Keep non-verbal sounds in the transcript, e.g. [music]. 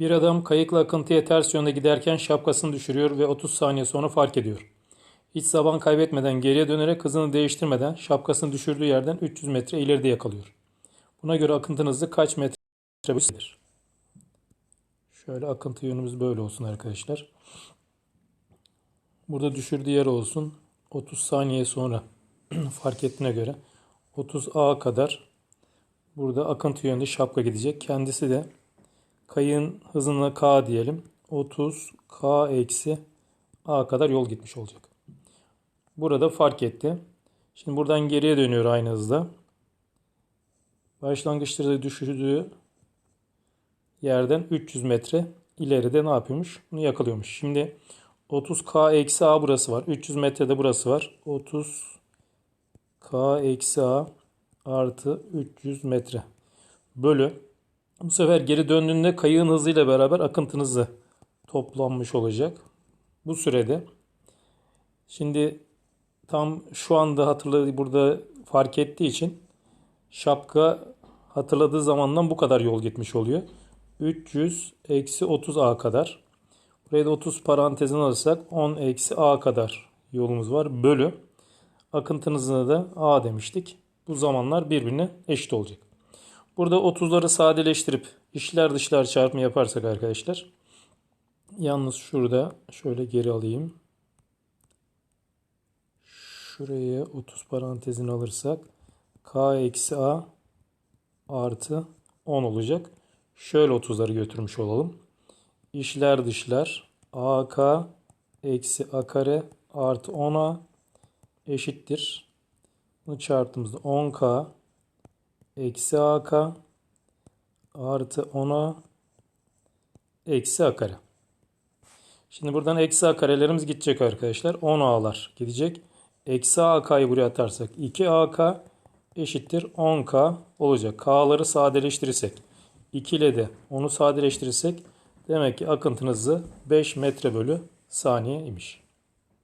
Bir adam kayıkla akıntıya ters yönde giderken şapkasını düşürüyor ve 30 saniye sonra fark ediyor. Hiç zaman kaybetmeden geriye dönerek hızını değiştirmeden şapkasını düşürdüğü yerden 300 metre ileride yakalıyor. Buna göre akıntının hızı kaç metre bölüdür? Şöyle akıntı yönümüz böyle olsun arkadaşlar. Burada düşürdüğü yer olsun. 30 saniye sonra [clears throat] fark ettiğine göre 30 A kadar burada akıntı yönünde şapka gidecek. Kendisi de kayığın hızına K diyelim. 30 K eksi A kadar yol gitmiş olacak. Burada fark etti. Şimdi buradan geriye dönüyor aynı hızda. Başlangıçta düşürdüğü yerden 300 metre ileride ne yapıyormuş? Bunu yakalıyormuş. Şimdi 30K eksi A burası var. 300 metrede burası var. 30K eksi A artı 300 metre. Bölü. Bu sefer geri döndüğünde kayığın hızıyla beraber akıntın hızı toplanmış olacak. Bu sürede şimdi tam şu anda hatırladığı burada fark ettiği için şapka hatırladığı zamandan bu kadar yol gitmiş oluyor. 300 eksi 30 A kadar. Buraya da 30 parantezini alırsak 10 eksi A kadar yolumuz var. Bölü. Akıntının hızına da A demiştik. Bu zamanlar birbirine eşit olacak. Burada 30'ları sadeleştirip işler dışlar çarpımı yaparsak arkadaşlar. Yalnız şurada şöyle geri alayım. Şuraya 30 parantezini alırsak K eksi A artı 10 olacak. Şöyle 30'ları götürmüş olalım. İşler dışlar AK eksi A kare artı 10A eşittir. Bunu çarptığımızda 10K eksi AK artı 10A eksi A kare. Şimdi buradan eksi A karelerimiz gidecek arkadaşlar. 10A'lar gidecek. Eksi AK'yı buraya atarsak 2AK eşittir 10K olacak. K'ları sadeleştirirsek 2 ile de onu sadeleştirirsek demek ki akıntın hızı 5 metre bölü saniye imiş.